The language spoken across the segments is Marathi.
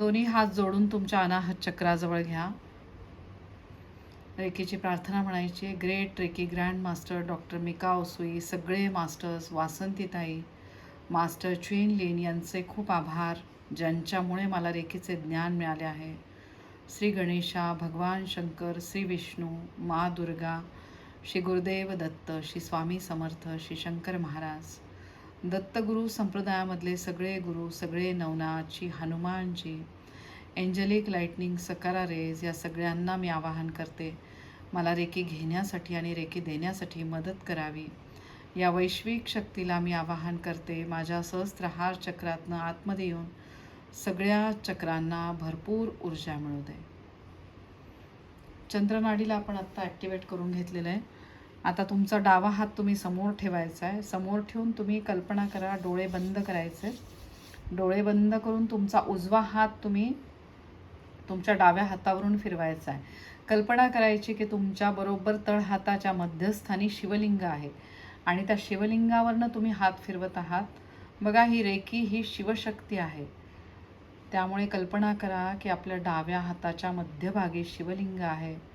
दोन्ही हात जोडून तुमच्या अनाहत चक्राजवळ घ्या. रेकीची प्रार्थना म्हणायची great reiki grand master doctor Mikao Usui सगळे मास्टर्स वासंतीताई मास्टर चुईन लिन यांचे खूप आभार ज्यांच्यामुळे मला रेकीचे ज्ञान मिळाले आहे. श्री गणेशा भगवान शंकर श्री विष्णू मा दुर्गा श्री गुरुदेव दत्त श्री स्वामी समर्थ श्री शंकर महाराज. दत्तगुरू संप्रदायामधले सगळे गुरु सगळे नवनाथजी हनुमानजी एंजलिक लाईटनिंग सकारा रेज या सगळ्यांना मी आवाहन करते. मला रेकी घेण्यासाठी आणि रेकी देण्यासाठी मदत करावी. या वैश्विक शक्तीला मी आवाहन करते. माझ्या सहस्त्रहार चक्रातनं आतमध्ये येऊन सगळ्या चक्रांना भरपूर ऊर्जा मिळू दे. चंद्रनाडीला आपण आत्ता ॲक्टिवेट करून घेतलेलं आहे. आता तुमचा डावा हात तुम्ही समोर ठेवायचा आहे. समोर ठेवून तुम्ही कल्पना करा डोळे बंद करायचे. डोळे बंद करून तुमचा उजवा हात तुम्ही तुमच्या डाव्या हातावरून फिरवायचा आहे. कल्पना करायची की तुमच्याबरोबर तळहाताच्या मध्यस्थानी शिवलिंग आहे आणि त्या शिवलिंगावरनं तुम्ही हात फिरवत आहात. बघा ही रेकी ही शिवशक्ती आहे. त्यामुळे कल्पना करा की आपल्या डाव्या हाताच्या मध्यभागी शिवलिंग आहे.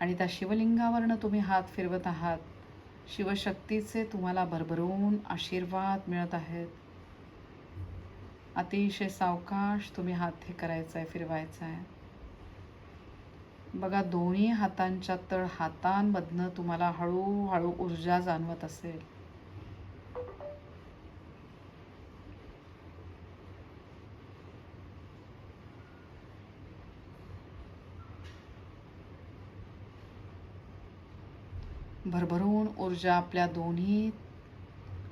आणि त्या शिवलिंगावरनं तुम्ही हात फिरवत आहात. शिवशक्तीचे तुम्हाला भरभरून आशीर्वाद मिळत आहेत. अतिशय सावकाश तुम्ही हात हे करायचा आहे फिरवायचा आहे बघा दोन्ही हातांच्या तळ हातांमधनं तुम्हाला हळूहळू ऊर्जा जाणवत असेल. भरभरून ऊर्जा आपल्या दोन्ही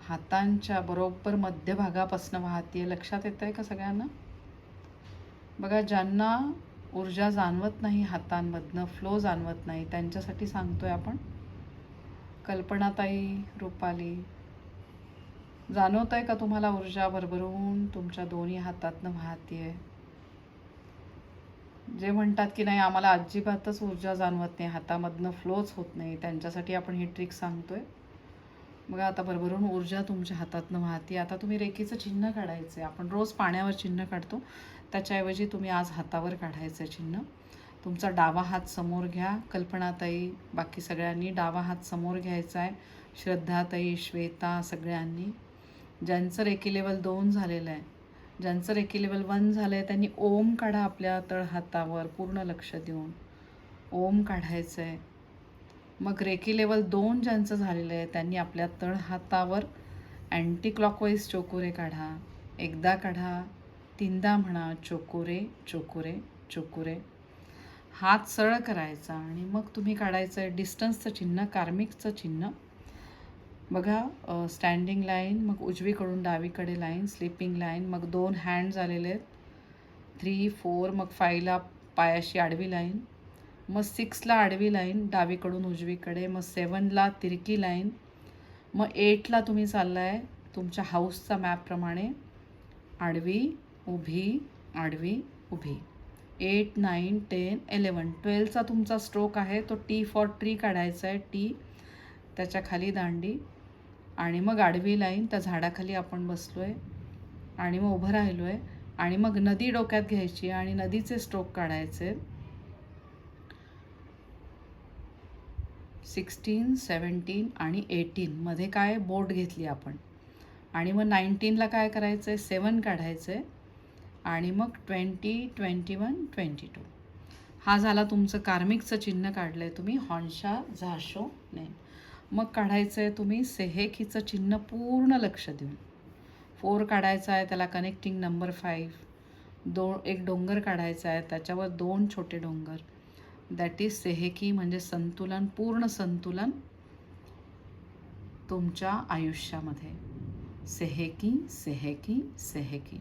हातांच्या बरोबर मध्यभागापासून वाहते. लक्षात येत आहे का सगळ्यांना? बघा ज्यांना ऊर्जा जाणवत नाही हातांमधनं फ्लो जाणवत नाही त्यांच्यासाठी सांगतोय आपण. कल्पनाताई रुपाली जाणवत आहे का तुम्हाला ऊर्जा भरभरून तुमच्या दोन्ही हातातनं वाहते आहे जे म्हणतात की नाही आम्हाला अजिबातच ऊर्जा जाणवत नाही हातामधनं फ्लोच होत नाही. त्यांच्यासाठी आपण ही ट्रिक सांगतोय. बघा आता भरभरून ऊर्जा तुमच्या हातातनं वाहते. आता तुम्ही रेखीचं चिन्ह काढायचं आहे आपण रोज पाण्यावर चिन्ह काढतो. त्याच्याऐवजी तुम्ही आज हातावर काढायचं आहे चिन्ह. तुमचा डावा हात समोर घ्या कल्पनाताई बाकी सगळ्यांनी डावा हात समोर घ्यायचा आहे श्रद्धाताई श्वेता सगळ्यांनी. ज्यांचं रेकी लेवल दोन झालेलं आहे ज्यांचं रेकी लेवल वन झालं आहे त्यांनी ओम काढा आपल्या तळहातावर पूर्ण लक्ष देऊन. ओम काढायचं आहे मग रेकी लेवल दोन ज्यांचं झालेलं आहे त्यांनी आपल्या तळहातावर अँटी क्लॉकवाईज चोकोरे काढा. एकदा काढा तीनदा म्हणा चोकोरे चोकोरे चोकोरे. हात सरळ करायचा आणि मग तुम्ही काढायचं आहे डिस्टन्सचं चिन्ह कार्मिकचं चिन्ह. बघा स्टँडिंग लाईन मग उजवीकडून डावीकडे लाईन स्लिपिंग लाईन मग दोन हँड झालेले आहेत. थ्री फोर मग फायला पायाशी आडवी लाईन मग सिक्सला आडवी लाईन डावीकडून उजवीकडे. मग सेवनला तिरकी लाईन मग एटला तुम्ही चालला आहे तुमच्या हाऊसचा मॅपप्रमाणे आडवी उभी आडवी उभी. एट नाईन टेन एलेवन ट्वेल्वचा तुमचा स्ट्रोक आहे. तो टी फॉर ट्री काढायचा आहे. टी त्याच्याखाली दांडी. आणि मग आडवी लाईन त्या झाडाखाली आपण बसलो आहे आणि मग उभं राहिलो आहे आणि मग नदी डोक्यात घ्यायची आणि नदीचे स्ट्रोक काढायचे. सिक्स्टीन सेवन्टीन आणि एटीनमध्ये काय बोट घेतली आपण? आणि मग नाईन्टीनला काय करायचं आहे सेवन काढायचं आहे आणि मग twenty twenty one twenty two हा झाला तुमचं कार्मिकचं चिन्ह काढलं आहे तुम्ही. हॉन्शा झाशो नेन मग काढायचं आहे तुम्ही सेहेकीचं चिन्ह पूर्ण लक्ष देऊन. फोर काढायचं आहे त्याला कनेक्टिंग नंबर फाईव्ह दो एक डोंगर काढायचा आहे त्याच्यावर दोन छोटे डोंगर. दॅट इज सेहेकी म्हणजे संतुलन पूर्ण संतुलन तुमच्या आयुष्यामध्ये. सेहेकी सेहेकी सेहेकी.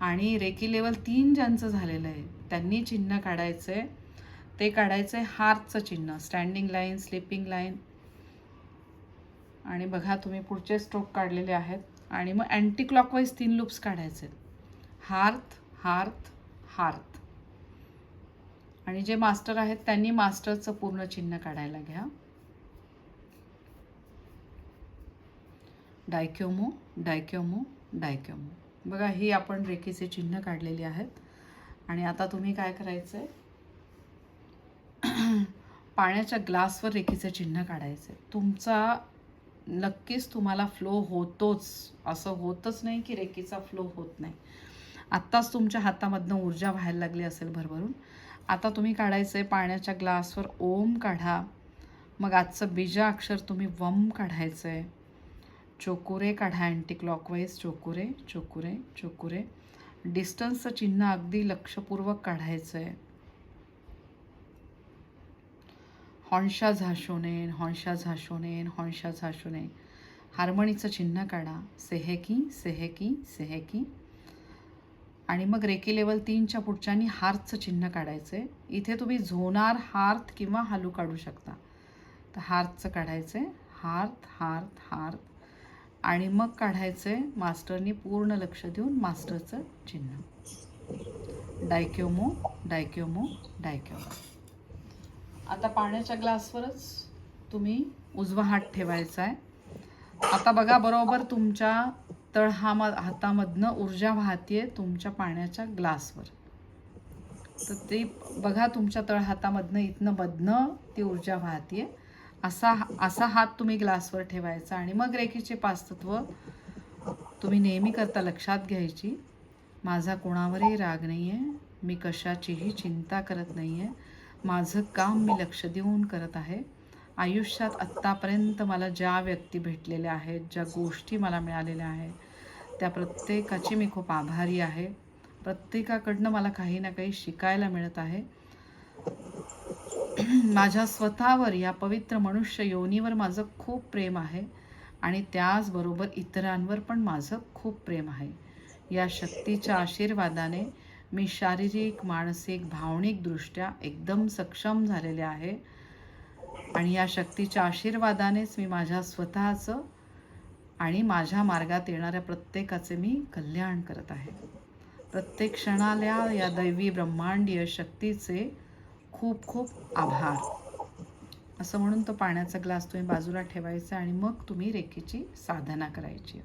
आणि रेकी लेवल तीन ज्यांचं झालेलं आहे त्यांनी चिन्ह काढायचं आहे ते काढायचं आहे हार्टचं चिन्ह स्टँडिंग लाईन स्लिपिंग लाईन आणि बघा तुम्ही पुढचे स्ट्रोक काढलेले आहेत. आणि मग अँटी क्लॉकवाईज तीन लूप्स काढायचे हार्थ हार्थ हार्थ. आणि जे मास्टर आहेत त्यांनी मास्टरचं पूर्ण चिन्ह काढायला घ्या. डायक्योमो डायक्योमो डायक्योमो. बघा ही आपण रेखीचे चिन्ह काढलेली आहेत. आणि आता तुम्ही काय करायचं आहे पाण्याच्या ग्लासवर रेखीचे चिन्ह काढायचे तुमचा नक्कीच तुम्हाला फ्लो होतोच. असं होतच नाही की रेकीचा फ्लो होत नाही. आत्ताच तुमच्या हातामधनं ऊर्जा व्हायला लागली असेल भरभरून. आता तुम्ही काढायचं आहे पाण्याच्या ग्लासवर ओम काढा. मग आजचं बीजा अक्षर तुम्ही वम काढायचं आहे चोकुरे काढा अँटी क्लॉकवाईज चोकुरे चोकुरे. चोकुरे डिस्टन्सचं चिन्ह अगदी लक्षपूर्वक काढायचं आहे हॉन्शा झाशोनेन हॉन्शा झाशोनेन हॉन्शा झाशोने हार्मणीचं चिन्ह काढा. सेहेकी सेहेकी सेहेकी आणि मग रेकी लेवल तीनच्या पुढच्यानी हार्थचं चिन्ह काढायचं आहे इथे तुम्ही झोनार हार्थ किंवा हालू काढू शकता. तर हार्थचं काढायचं आहे हार्थ हार्थ हार्थ. आणि मग काढायचं आहे मास्टरनी पूर्ण लक्ष देऊन मास्टरचं चिन्ह. डायक्योमो डायक्योमो डायक्योमो. आता पाण्याच्या ग्लासवरच तुम्ही उजवा हात ठेवायचा आहे. आता बघा बरोबर तुमच्या तळहाम हातामधनं ऊर्जा वाहतीये तुमच्या पाण्याच्या ग्लासवर. तर ते बघा तुमच्या तळहातामधनं इथनं मधनं ती ऊर्जा वाहतीये. असा असा हात तुम्ही ग्लासवर ठेवायचा आणि मग रेखीचे पाच तत्व तुम्ही नेहमी करता लक्षात घ्यायची. माझा कोणावरही राग नाही आहे मी कशाचीही चिंता करत नाही आहे माझं काम मी लक्ष देऊन करत आहे. आयुष्यात आत्तापर्यंत मला ज्या व्यक्ती भेटलेल्या आहेत ज्या गोष्टी मला मिळालेल्या आहेत त्या प्रत्येकाची मी खूप आभारी आहे. प्रत्येकाकडनं मला काही ना काही शिकायला मिळत आहे. माझ्या स्वतःवर या पवित्र मनुष्य योनीवर माझं खूप प्रेम आहे आणि त्याचबरोबर इतरांवर पण माझं खूप प्रेम आहे. या शक्तीच्या आशीर्वादाने मी शारीरिक मानसिक भावनिकदृष्ट्या एकदम सक्षम झालेले आहे. आणि या शक्तीच्या आशीर्वादानेच मी माझ्या स्वतःचं आणि माझ्या मार्गात येणाऱ्या प्रत्येकाचे मी कल्याण करत आहे. प्रत्येक क्षणाला या दैवी ब्रह्मांडीय शक्तीचे खूप खूप आभार. असं म्हणून तो पाण्याचा ग्लास तुम्ही बाजूला ठेवायचा आणि मग तुम्ही रेखीची साधना करायची.